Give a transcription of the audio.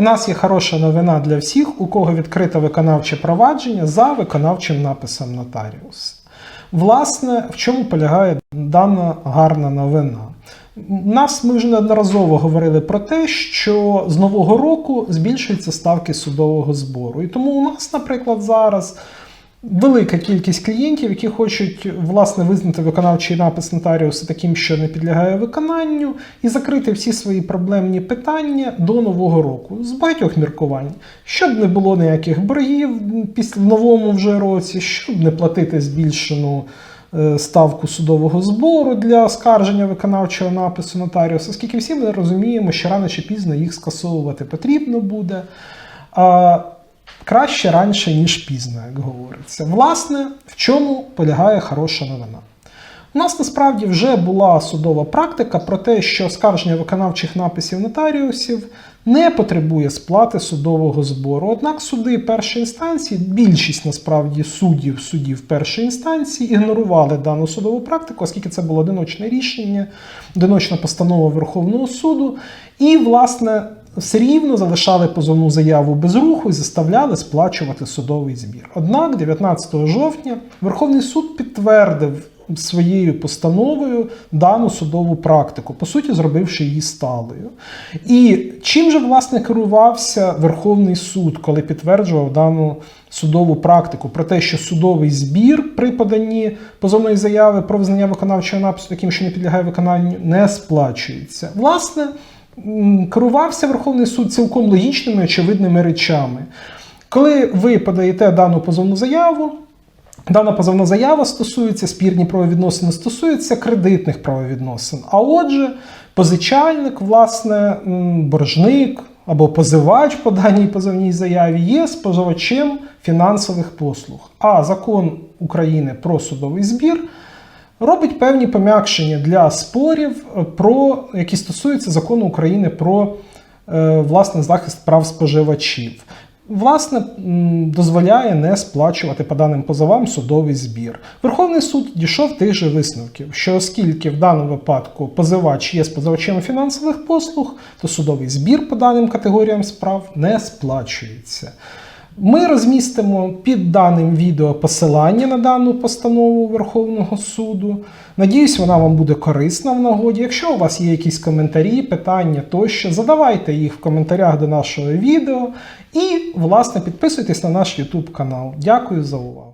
У нас є хороша новина для всіх, у кого відкрите виконавче провадження за виконавчим написом нотаріуса. Власне, в чому полягає дана гарна новина? Нас ми вже неодноразово говорили про те, що з нового року збільшуються ставки судового збору. І тому у нас, наприклад, зараз велика кількість клієнтів, які хочуть власне визнати виконавчий напис нотаріуса таким, що не підлягає виконанню, і закрити всі свої проблемні питання до нового року з багатьох міркувань, щоб не було ніяких боргів після в новому вже році, щоб не платити збільшену. е, Ставку судового збору для оскарження виконавчого напису нотаріуса, оскільки всі ми розуміємо, що рано чи пізно їх скасовувати потрібно буде. Краще раніше, ніж пізно, як говориться. Власне, в чому полягає хороша новина? У нас насправді вже була судова практика про те, що оскарження виконавчих написів нотаріусів не потребує сплати судового збору. Однак суди першої інстанції, більшість насправді суддів судів першої інстанції ігнорували дану судову практику, оскільки це було одиночне рішення, одиночна постанова Верховного суду, і, власне, все рівно залишали позовну заяву без руху і заставляли сплачувати судовий збір. Однак 19 жовтня Верховний суд підтвердив своєю постановою дану судову практику, по суті, зробивши її сталою. І чим же власне керувався Верховний суд, коли підтверджував дану судову практику про те, що судовий збір при поданні позовної заяви про визнання виконавчого напису таким, що не підлягає виконанню, не сплачується. Власне, керувався Верховний суд цілком логічними очевидними речами. Коли ви подаєте дану позовну заяву, Дана позовна заява стосується спірні правовідносини, стосується кредитних правовідносин. А отже, позичальник, власне, боржник або позивач по даній позовній заяві є споживачем фінансових послуг. А закон України про судовий збір робить певні пом'якшення для спорів, е, про, які стосуються закону України про е, власне захист прав споживачів. Власне, дозволяє не сплачувати по даним позовам судовий збір. Верховний суд дійшов тих же висновків, що оскільки в даному випадку позивач є споживачем фінансових послуг, то судовий збір по даним категоріям справ не сплачується. Ми розмістимо під даним відео посилання на дану постанову Верховного суду. Надіюсь, вона вам буде корисна в нагоді. Якщо у вас є якісь коментарі, питання тощо, задавайте їх в коментарях до нашого відео і, власне, підписуйтесь на наш YouTube канал. Дякую за увагу.